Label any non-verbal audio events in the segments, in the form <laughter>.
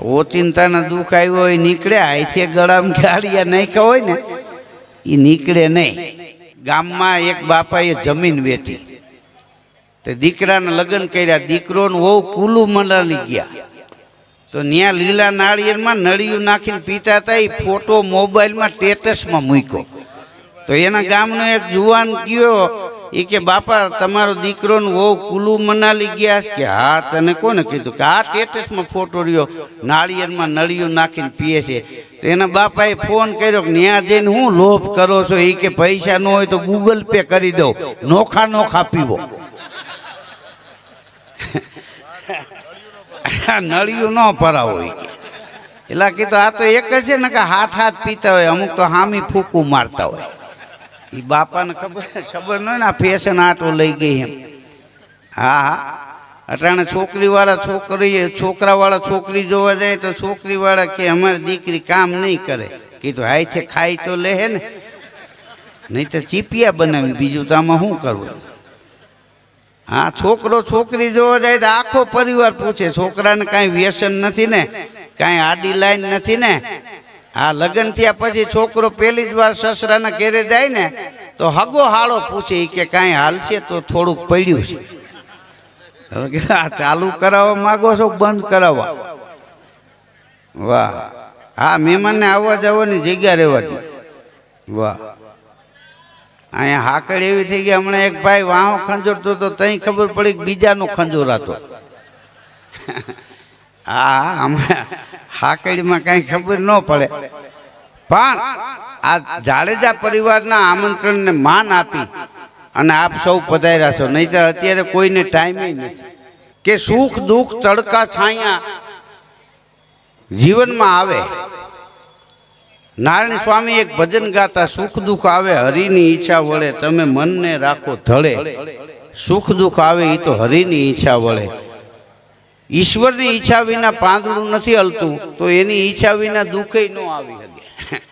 ઓચિંતાના દુઃખ આવ્યો હોય નીકળે આઈસે ગળામાં ગાળિયા નાખ્યા હોય ને એ નીકળે નહીં. ગામમાં એક બાપાએ જમીન વેચી. તે દીકરાના લગ્ન કર્યા, દીકરોને બહુ કુલું મલાલી ગયા. તો ત્યાં લીલા નાળિયેરમાં નળિયું નાખીને પીતા હતા એ ફોટો મોબાઈલમાં સ્ટેટસમાં મૂક્યો. તો એના ગામનો એક જુવાન ગયો એ કે, બાપા, તમારો દીકરો ને વહુ કુલુ મનાલી ગયા કે, હા, તને કોને કીધું કે, આ સ્ટેટસમાં ફોટો રહ્યો, નાળિયેરમાં નળિયું નાખીને પીએ છે. તો એના બાપાએ ફોન કર્યો કે ત્યાં જઈને હું લોભ કરો છો? એ કે, પૈસા ન હોય તો ગૂગલ પે કરી દો નોખા નોખા પીવો. <laughs> નળિયું ન ભરાવો એ કે. એટલે કીધું, આ તો એક જ છે ને કે હાથ હાથ પીતા હોય, અમુક તો હામી ફૂકું મારતા હોય. એ બાપાને ખબર ખબર ન હોય ને આ ફેશન આટો લઈ ગઈ એમ. હા હા. અટાણે છોકરીવાળા છોકરી છોકરાવાળા છોકરી જોવા જાય તો છોકરીવાળા કે અમારી દીકરી કામ નહીં કરે. કીધું છે ખાઈ તો લે ને. નહીં તો ચીપિયા બનાવી બીજું તો આમાં શું કરવું હા, છોકરો છોકરી જોવા જાય તો આખો પરિવાર પૂછે, છોકરાને કાંઈ વ્યસન નથી ને? કાંઈ આડી લાઈન નથી ને? આ લગ્ન થયા પછી છોકરો પહેલી જ વાર સસરાના ઘેરે જાય ને, તો હગો હાળો પૂછે કે કાંઈ હાલશે તો થોડુંક પડ્યું છે. આ ચાલુ કરાવવા માગો છો બંધ કરાવવા? વાહ. હા મહેમાનને આવવા જવાની જગ્યા રહેવા દે વાહ. અહીંયા હાકડ એવી થઈ ગઈ, હમણાં એક ભાઈ વાહો ખંજોરતો તો તઈ ખબર પડી કે બીજાનો ખંજોરાતો. હા હમણાં હાકડીમાં કાંઈ ખબર ન પડે. પણ આ જાડેજા પરિવારના આમંત્રણને માન આપી અને આપ સૌ પધાર્યા છો. નહીતર અત્યારે કોઈને ટાઈમ નથી. કે સુખ દુઃખ તડકા છાયા જીવનમાં આવે. નારાયણ સ્વામી એક ભજન ગાતા, સુખ દુઃખ આવે હરિની ઈચ્છા વળે, તમે મનને રાખો ધળે. સુખ દુઃખ આવે એ તો હરિની ઈચ્છા વળે. ઈશ્વરની ઈચ્છા વિના પાંદડું નથી હલતું, તો એની ઈચ્છા વિના દુઃખે ન આવી શકે.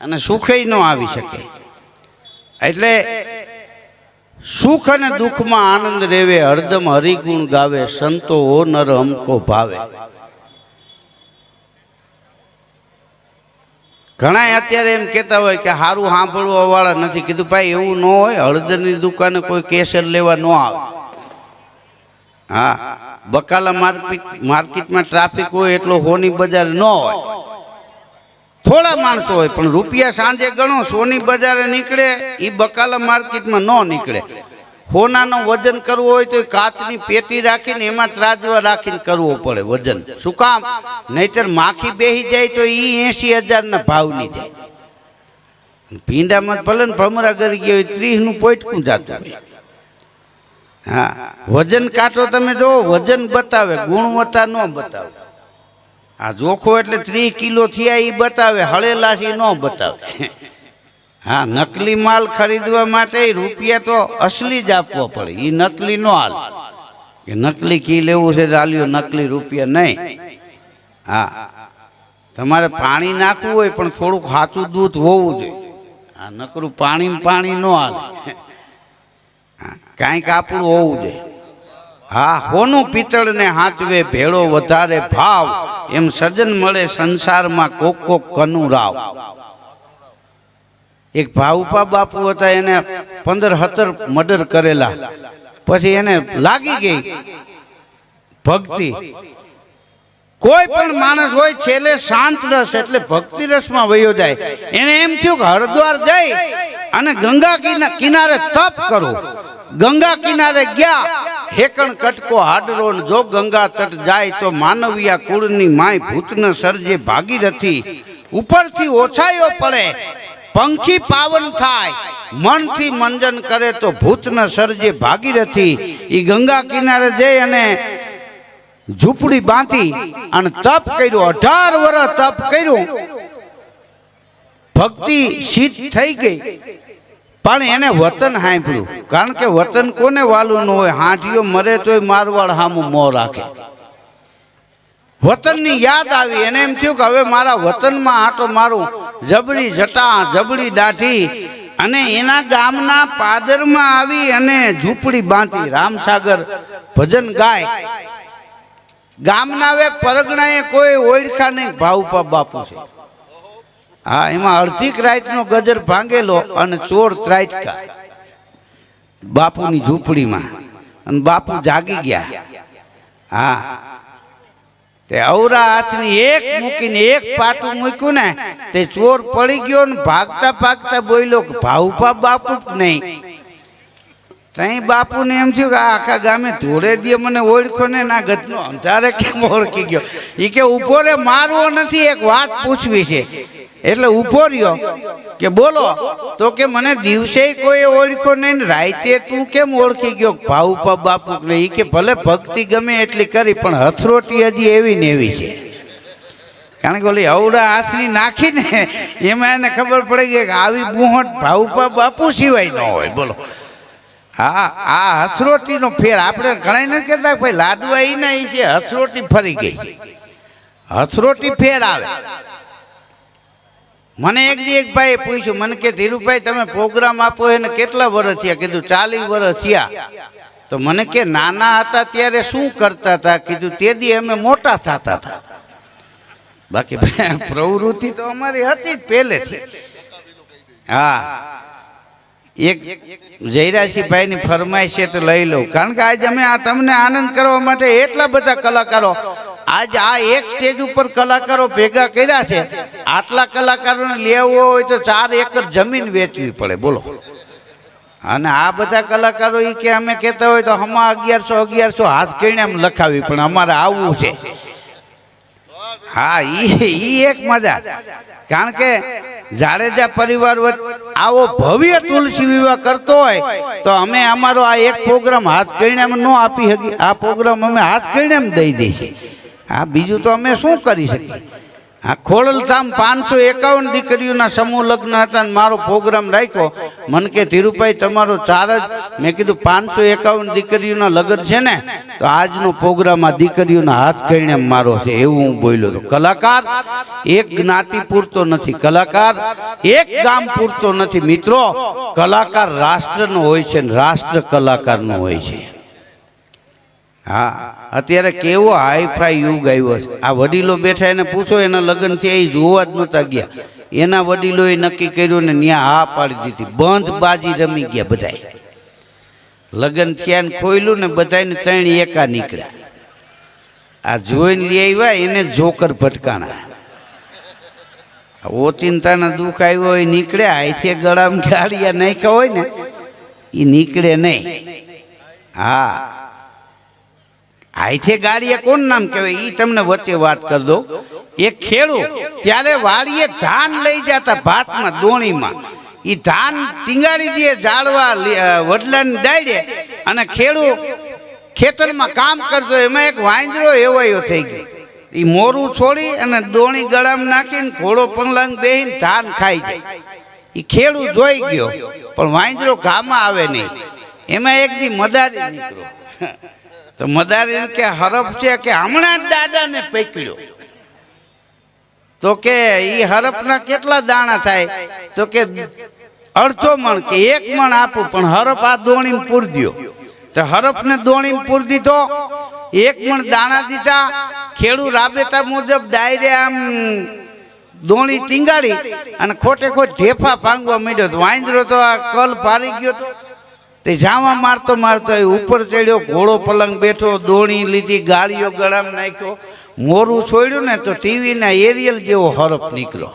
અને સુખે ન આવી શકે. એટલે સુખ અને દુઃખમાં આનંદ રેવે, હરદમ હરિગુણ ગાવે, સંતો ઓ નર અમકો ભાવે. ઘણા અત્યારે એમ કહેતા હોય કે સારું સાંભળવા વાળા નથી. કીધું, ભાઈ, એવું ન હોય, હળદરની દુકાને કોઈ કેસર લેવા ન આવે. હા. બકાલા માર્કેટ માર્કેટમાં ટ્રાફિક હોય એટલો હોની બજાર ન હોય. થોડા માણસો હોય, પણ રૂપિયા સાંજે ગણો, સોની બજારે નીકળે એ બકાલા માર્કેટમાં ન નીકળે. હોનાનું વજન કરવું હોય તો કાચની પેટી રાખીને એમાં ત્રાજવા રાખીને કરવો પડે વજન. શું કામ? નહીતર માખી બેહી જાય તો એ એસી હજારના ભાવની જાય. ભીંડામાં ભલે ભમરા કરી ગયો હોય, ત્રીસનું પોઈટકું જાતું હોય. હા. વજન કાંટો તમે જો વજન બતાવે, ગુણવત્તા ન બતાવે. આ જોખો એટલે ત્રીસ કિલો થયા એ બતાવે હળેલા છે ન બતાવે. હા, નકલી માલ ખરીદવા માટે રૂપિયા તો અસલી જ આપવો પડે એ નકલી નો હાલ. કે નકલી કી લેવું છે તો નકલી રૂપિયા નહીં. હા. તમારે પાણી નાખવું હોય પણ થોડુંક સાચું દૂધ હોવું જોઈએ. આ નકરું પાણી પાણી ન હાલે. કાંઈક આપણું હોવું જોઈએ. હા, હોનું પિત્તળને હાચવે ભેળો વધારે ભાવ. એમ સજ્જન મળે સંસારમાં કોક કોક કનુ રાવ. એક ભાવુપા બાપુ હતા, એને પંદર હતર મર્ડર કરેલા. પછી એને લાગી ગઈ ભક્તિ. કોઈ પણ માણસ હોય, છેલ્લે શાંત રસ એટલે ભક્તિ રસમાં વયો જાય. એને એમ થયું કે હરિદ્વાર જઈ અને ગંગા કિનારે તપ કરો. ગંગા કિનારે ગયા. હેકણ કટકો હાડરો જો ગંગા તટ જાય તો માનવિયા કુળની માય ભૂતન સર્જે ભાગીરથી ઉપરથી ઓછાયો પડે. પંખી પાવન થાય. મનથી મંજન કરે તો ભૂતન સર્જે ભાગીરથી એ ગંગા કિનારે જઈ અને ઝૂંપડી બાંધી અને તપ કર્યું. અઢાર વર્ષ તપ કર્યું. ભક્તિ સિદ્ધ થઈ ગઈ. પણ એને વતન સાંભળ્યું. કારણ કે વતન કોને વાલું ન હોય? હાંઠીઓ મરે તોય મારવાડ હામું મોં રાખે. વતનની યાદ આવી. એને એમ થયું કે હવે મારા વતનમાં આટો મારું જબરી જટા, જબરી દાઢી અને એના ગામના પાદરમાં આવી અને ઝૂંપડી બાંધી. રામસાગર ભજન ગાય. ગામના હવે પરગણાએ કોઈ ઓળખા નહીં ભાવપા બાપુ છે. હા, એમાં અડધી ક્રાઇટનો ગજર ભાંગેલો અને ચોર ત્રાટકા. બાપુની ઝૂંપડીમાં. અને બાપુ જાગી ગયા. હા. તે અવરા હાથની એક મૂકીને એક પાટું મૂક્યું ને, તે ચોર પડી ગયો ને ભાગતા ભાગતા બોલ્યો કે ભાવપા બાપુ નહીં. તઈ બાપુને એમ થયું કે આખા ગામે ધોળે દે મને ઓળખો ને, ના ગતનો અંધારે કેમ ઓળખી ગયો? એ કે ઊભો રે, મારવો નથી, એક વાત પૂછવી છે. એટલે ઊભો રહ્યો કે બોલો, તો કે મને દિવસે કોઈ ઓળખ્યો નહીં રાતે તું કેમ ઓળખી ગયો? ભાવપા બાપુ એ કે ભલે ભક્તિ ગમે એટલી કરી, પણ હથરોટી હજી એવી ને એવી છે. કારણ કે ઓલી અવડા હાથની નાખીને એમાં એને ખબર પડી ગઈ કે આવી બુહટ ભાવપા બાપુ સિવાય ન હોય. બોલો. હા, આ હથરોટીનો ફેર આપણે ઘણા નથી કહેતા ભાઈ લાડવા એ ના ઈ છે, હથરોટી ફરી ગઈ. હથરોટી ફેર આવે. મને એક દી એક ભાઈએ પૂછ્યું, મને કે, ધીરુભાઈ, તમે પ્રોગ્રામ આપો એને કેટલા વર્ષ થયા? કીધું, ચાલીસ વર્ષ થયા. તો મને કે, નાના હતા ત્યારે શું કરતા હતા? કીધું, તે દી અમે મોટા થતા હતા. બાકી પ્રવૃત્તિ તો અમારી હતી જ પહેલેથી હા. એક જયરાજસિંહભાઈની ફરમાઈશ છે તો લઈ લઉં. કારણ કે આજે અમે આ તમને આનંદ કરવા માટે એટલા બધા કલાકારો આજ આ એક સ્ટેજ ઉપર કલાકારો ભેગા કર્યા છે. આટલા કલાકારોને લેવો હોય તો ચાર એકર જમીન વેચવી પડે, બોલો. અને આ બધા કલાકારો એ કે અમે કહેતા હોય તો હમા અગિયારસો અગિયારસો હાથ કરીને એમ લખાવી, પણ અમારે આવવું છે. હા એ એક મજા. કારણ કે જાડેજા પરિવાર આવો ભવ્ય તુલસી વિવાહ કરતો હોય, તો અમે અમારો આ એક પ્રોગ્રામ હાથ કરીને અમે ન આપી શકીએ. આ પ્રોગ્રામ અમે હાથ કરીને એમ દઈ દઈએ હા, બીજું તો અમે શું કરી શકીએ? આ ખોડલધામ પાંચસો એકાવન દીકરીઓના સમૂહ લગ્ન હતા અને મારો પ્રોગ્રામ રાખ્યો. મન કે, ધીરુભાઈ, તમારો ચાર જ મેં કીધું, પાંચસો એકાવન દીકરીઓના લગ્ન છે ને, તો આજનો પ્રોગ્રામ આ દીકરીઓના હાથ કહીને મારો છે. એવું હું બોલ્યો હતો. કલાકાર, એક જ્ઞાતિ પૂરતો નથી. કલાકાર, એક ગામ પૂરતો નથી. મિત્રો, કલાકાર રાષ્ટ્રનો હોય છે ને રાષ્ટ્ર કલાકારનો હોય છે. હા, અત્યારે કેવો હાઈફાઈ યુગ આવ્યો છે. આ વડીલો બેઠા એને પૂછો, એના લગ્ન છે એ જોવા જ નહોતા ગયા. એના વડીલોએ નક્કી કર્યું ને ત્યાં હા પાડી દીધી. બંધ બાજી રમી ગયા બધાય. લગ્ન થયા ને ખોયલું ને બધાને ત્રણ એકા નીકળ્યા. આ જોઈને લઈ આવ્યા, એને જોકર ભટકાણા. ઓચિંતાના દુઃખ આવ્યો હોય, નીકળ્યા. આઈથે ગળામાં ગાડિયા નાખ્યા હોય ને એ નીકળે નહીં. હા. આઈથે ગાડીએ કોણ નામ કહેવાય? એ તમને વચ્ચે વાત કરી દો એ ખેડૂત, ત્યારે વાડીએ ધાન લઈ જતા ભાતમાં, દોણીમાં. એ ધાન ટીંગાડી દે જાળવા વડલાને ડાયડે અને ખેડૂત ખેતરમાં કામ કરતો એમાં એક વાંદરો એવાયો થઈ ગયો. એ મોરું છોડી અને દોણી ગળામાં નાખીને ઘોડો પંગલાંગ બેહીને ધાન ખાઈ જાય. એ ખેડૂત જોઈ ગયો, પણ વાંદરો ગામમાં આવે નહીં. એમાં એક દી મદારી નીકળ્યો તો મદારી કે હરફ છે કે હમણાં જ દાદાને પકડ્યો. તો કે એ હરફના કેટલા દાણા થાય? તો કે અડધો મણ કે એક મણ આપું, પણ હરફ આ દોણી પૂર દ્યો. તો હરફને દોણી પૂર દીધો, એક મણ દાણા દીધા, ખેડૂત રાબેતા મુજબ ડાયરે આમ દોણી ટીંગાડી અને ખોટે ખોટ ઢેફા ભાંગવા માંડ્યો. વાંદરો તો આ કલ પારી ગયો તો. તે જાવા મારતો મારતો એ ઉપર ચડ્યો, ઘોડો પલંગ બેઠો, દોણી લીધી, ગાળીઓ ગળામાં નાખ્યો. મોરું છોડ્યું ને તો ટીવીના એરિયલ જેવો હરફ નીકળ્યો.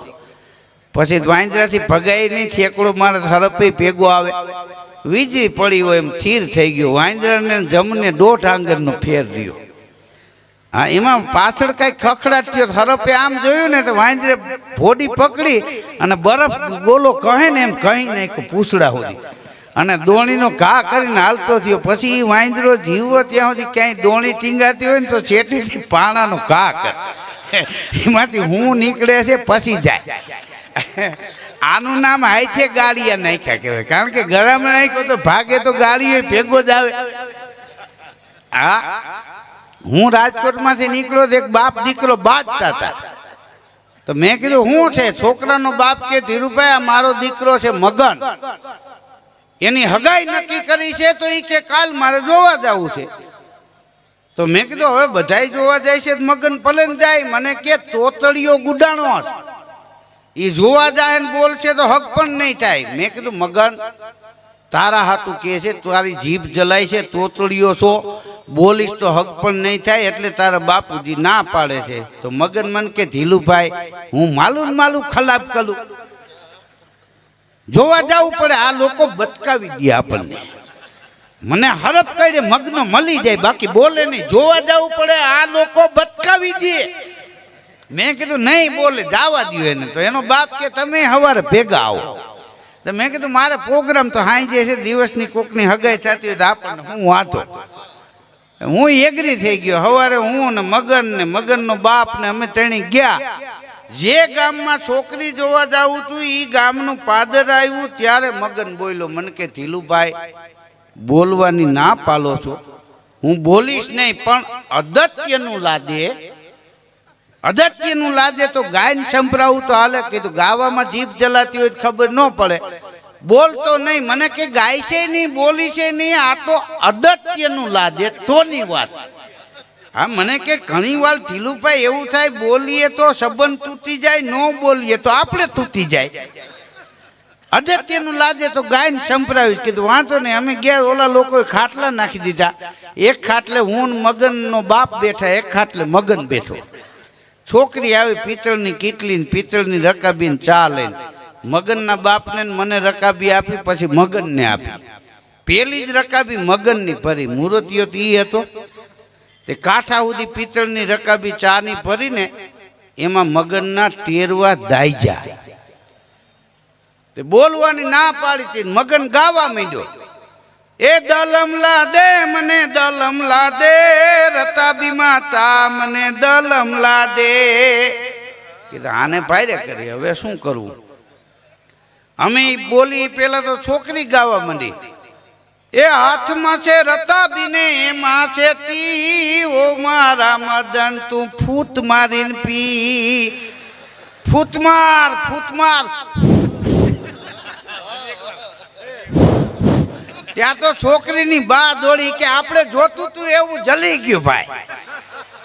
પછી દ્વાંજરાથી ભગાઈ નહીં, થેકડો મારે હરફે ભેગો આવે. વીજળી પડી હોય એમ થીર થઈ ગયો. વાંદરાને જમને દોઢ આંગણનો ફેર રહ્યો. હા, એમાં પાછળ કાંઈ ખખડાટ થયો. હરપે આમ જોયું ને તો વાંજરે ભોડી પકડી અને બરફ ગોલો કહે ને એમ કહી નાખ્યો, પૂછડા સુધી. અને દોણીનો ઘા કરીને હાલતો થયો. પછી એ વાંદરો જીવો ત્યાં સુધી ક્યાંય દોણી ટીંગાતી હોય ને તો છેટીથી પાણાનો ઘા કરે. એમાંથી હું નીકળે છે પછી જાય. આનું નામ હાઈથે ગાળિયા નાખ્યા કહેવાય. કારણ કે ગળામાં નાખ્યો તો ભાગે તો ગાળીઓ ભેગો જ આવે. હા? હું રાજકોટમાંથી નીકળ્યો તો એક બાપ દીકરો બાજતા હતા. તો મેં કીધું હું છે? છોકરાનો બાપ કે ધીરુભાઈ? આ મારો દીકરો છે મગન. એની હગાઈ નક્કી કરી છે તો એ કે કાલ મારે જોવા જવું છે. તો મેં કીધું, હવે બધાય જોવા જાય છે, મગન ભલે ને જાય. મને કે તોતળીઓ ગુડાણો એ જોવા જાય ને બોલશે તો હક પણ નહીં થાય. મેં કીધું, મગન, તારા હાટું કે છે, તારી જીભ જલાય છે તોતળીઓ છો. બોલીશ તો હક પણ નહીં થાય, એટલે તારા બાપુજી ના પાડે છે. તો મગન મન કે, ઢીલુભાઈ, હું માલું માલું ખલાપ કરું. જોવા જવું પડે, આ લોકો બચકાવી દે આપણને. મને હરફ કરી મગ્ન મળી જાય, બાકી બોલે નહીં. જોવા જવું પડે, આ લોકો બચકાવી દે. મેં કીધું, નહીં બોલે, જવા દો એને. તો એનો બાપ કે, તમે સવારે ભેગા આવો. તો મેં કીધું, મારે પ્રોગ્રામ તો હાઈ છે, દિવસની કોકની હગાઈ થતી હોય તો આપણને હું વાંચો હું એગ્રી થઈ ગયો. સવારે હું ને મગન ને મગનનો બાપ ને અમે તેણી ગયા. જે ગામમાં છોકરી જોવા જાઉં છું એ ગામનું પાદર આવ્યું, ત્યારે મગન બોલ્યો, મને કે, ધીલુભાઈ, બોલવાની ના પાલો છો. હું બોલીશ નહીં, પણ અદત્યનું લાદે અદત્યનું લાદે તો ગાયન સંભળાવું તો હાલે. કીધું, ગાવામાં જીભ જલાતી હોય ખબર ન પડે. બોલતો નહીં, મને કે, ગાય છે નહીં, બોલી છે નહીં, આ તો અદત્યનું લાદે તોની વાત. હા, મને કે ઘણી વાર ધીલુભાઈ એવું થાય, બોલીએ તો સંબંધ તૂટી જાય, ન બોલીએ તો આપણે તૂટી જાય. અગત્યનું લાગે તો ગાયને સંભળાવીશ, કીધું વાંચો ને અમે ગયા ઓલા લોકોએ ખાટલા નાખી દીધા. એક ખાટલે હું મગનનો બાપ બેઠા, એક ખાટલે મગન બેઠો. છોકરી આવી, પિત્તળની કીટલી પિત્તળની રકાબી ને ચા લઈને. મગનના બાપને મને રકાબી આપી, પછી મગનને આપી. પેલી જ રકાબી મગનની ભરી. મૂર્તિઓ તો એ હતો. તે કાંઠા સુધી પિત્તળની રકાબી ચાની ભરીને એમાં મગનના ટેરવા દાઈજા તે બોલવાની ના પાડી હતી, મગન ગાવા માંડ્યો. એ દલમ લા દે મને દલમ લા દે રતાબી માતા મને દલમ લા દે કીધું, આને ભાઈરે કરી, હવે શું કરવું અમે બોલી, પેલા તો છોકરી ગાવા માંડી. એ હાથમાં છે રતાબીને, એમાં છે તી ઓ મારા મદન, તું ફૂત મારીને પી. ફૂત માર ફૂત માર. ત્યાં તો છોકરીની બા દોડી કે આપણે જોતું તું એવું જલી ગયું ભાઈ.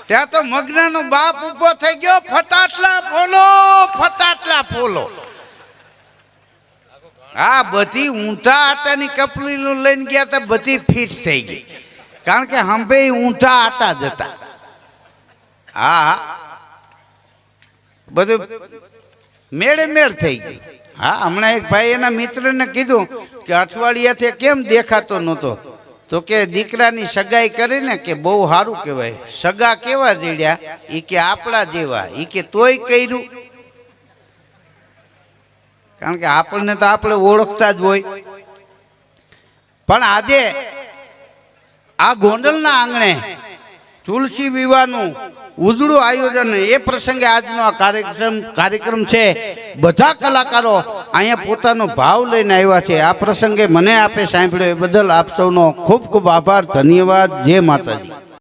ત્યાં તો મગ્નનો બાપ ઊભો થઈ ગયો, ફટાટલા ફોલો ફટાટલા ફોલો. આ બધી ઊંધા આટાની કપલીનું લઈને ગયા હતા બધી ફિટ થઈ ગઈ. કારણ કે હંભે ઊંધા આટા જ હતા. હા બધું મેળે મેળ થઈ ગઈ. હા, હમણાં એક ભાઈ એના મિત્રને કીધું કે અઠવાડિયાથી કેમ દેખાતો નહોતો? તો કે દીકરાની સગાઈ કરીને કે બહુ સારું કહેવાય. સગા કેવા જડ્યા? એ કે આપણા જેવા. એ કે તોય કર્યું. કારણ કે આપણને તો આપણે ઓળખતા જ હોય. પણ આજે આ ગોંડલના આંગણે તુલસી વિવાહનું ઉજળું આયોજન એ પ્રસંગે આજનો આ કાર્યક્રમ કાર્યક્રમ છે. બધા કલાકારો અહીંયા પોતાનો ભાવ લઈને આવ્યા છે. આ પ્રસંગે મને આપે સાંભળ્યો એ બદલ આપ સૌનો ખૂબ ખૂબ આભાર, ધન્યવાદ. જય માતાજી.